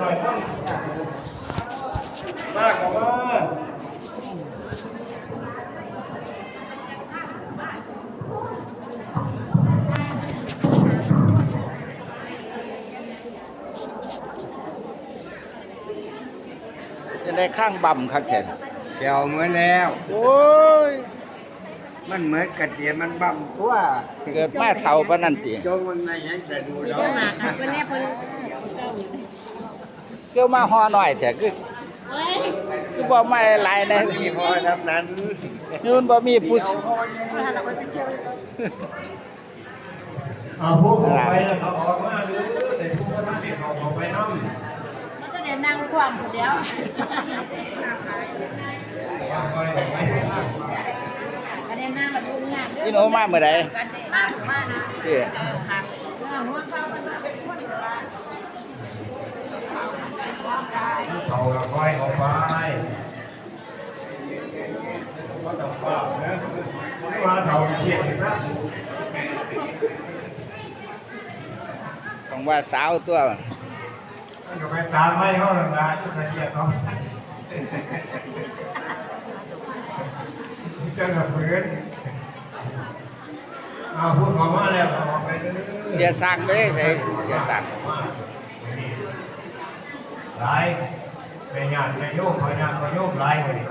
หน่อยมากกว่าจะได้ข้างบ่ำคักแขนเดี๋ยวเหมือนแล้ว โอ้ย มันเหมือนกระเทียมมันบั่มตัวเกิดมาเท่าปานนั้นติจงมันไม่ยังจะดูดอกมาค่ะเพิ่นแน่เพิ่น เกี่ยวมาห่อหน่อยแต่คือเฮ้ยคือบ่มาหลายๆนะมีพอทำนั้นนู่นบ่มีผู้ชเอาพวกผมไปแล้วเขาออกมาดูแต่พวกท่านนี่เขาออกไปน้ำมันก็ได้นั่งความผู้เดียววางไว้ไว้ก็ได้นั่งแบบดูงานอีโนมาเมื่อใดกันได้มามานะ ละค่อยออกไปก็ต้องเฝ้านะไม่ว่าเขาเกียดนะ ต้องว่าสาวตัว มันก็ไปตามไม่เขาหลังนะทุกคนเกียดเขาเจ้าหน้าพื้นเอาพูดขอมาแล้วออกไปเรื่อยๆ เสียสั่งไปได้ใส่เสียสั่ง ห ลายไปงานไปโยกไปงาไปโยกหลายไปดิ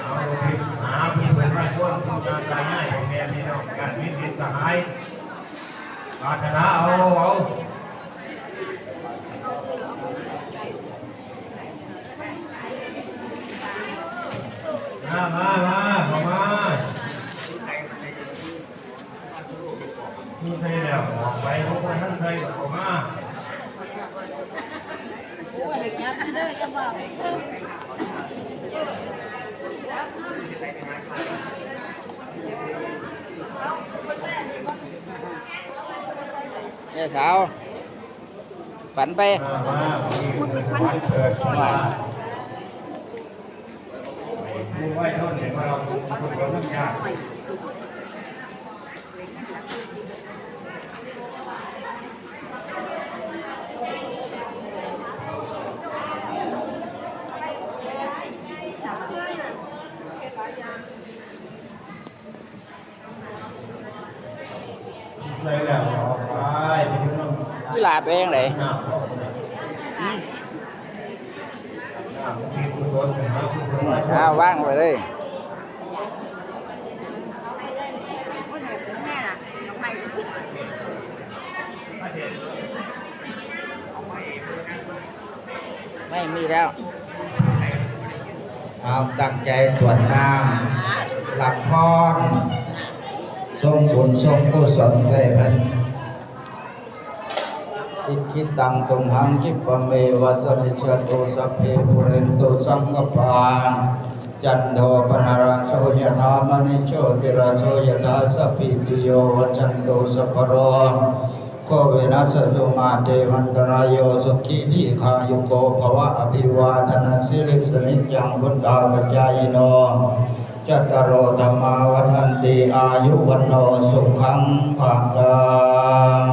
เอาดูผิดหาผู้เป็นผู้ช่วยผู้งานใจง่ายของแม่นี่เนาะการมิตรมิตรสหายปรารถนาเอาเอา มามามามามามีใครแล้วออกไปพวกท่านใครออกมา โอ้ยยับเด้อจะบอก แม่สาวฝันไป มามาวันเกิดมา ผู้ไหว้ท่านเห็นว่าเราคุณเราทั้งยาก เลยแล้วออกไปที่ต้อง กีฬาไปยังไ อ้าวว่างไปเลยไม่ม่ไม่มีแล้วเอาตั้งใจตรวจน้ำหลับพรทรงบุญทรงกุศลได้พัน อิทธิตังตุมหังคิปเมวะสมิชตุสัพเพปุเรนตุสังกปานจันโทปนารโสยธามณิโชติรสโสยธาสัพิติโยวจันโตสัพพโรโควินัสตุมาเตวันตรายโยสุขีทีขายุโกภวะอภิวาทนาสิริสนิจังพุทธาปัจจายโนจัตตารอธรรมาวัฏันติอายุวันโนสุขังภาลัง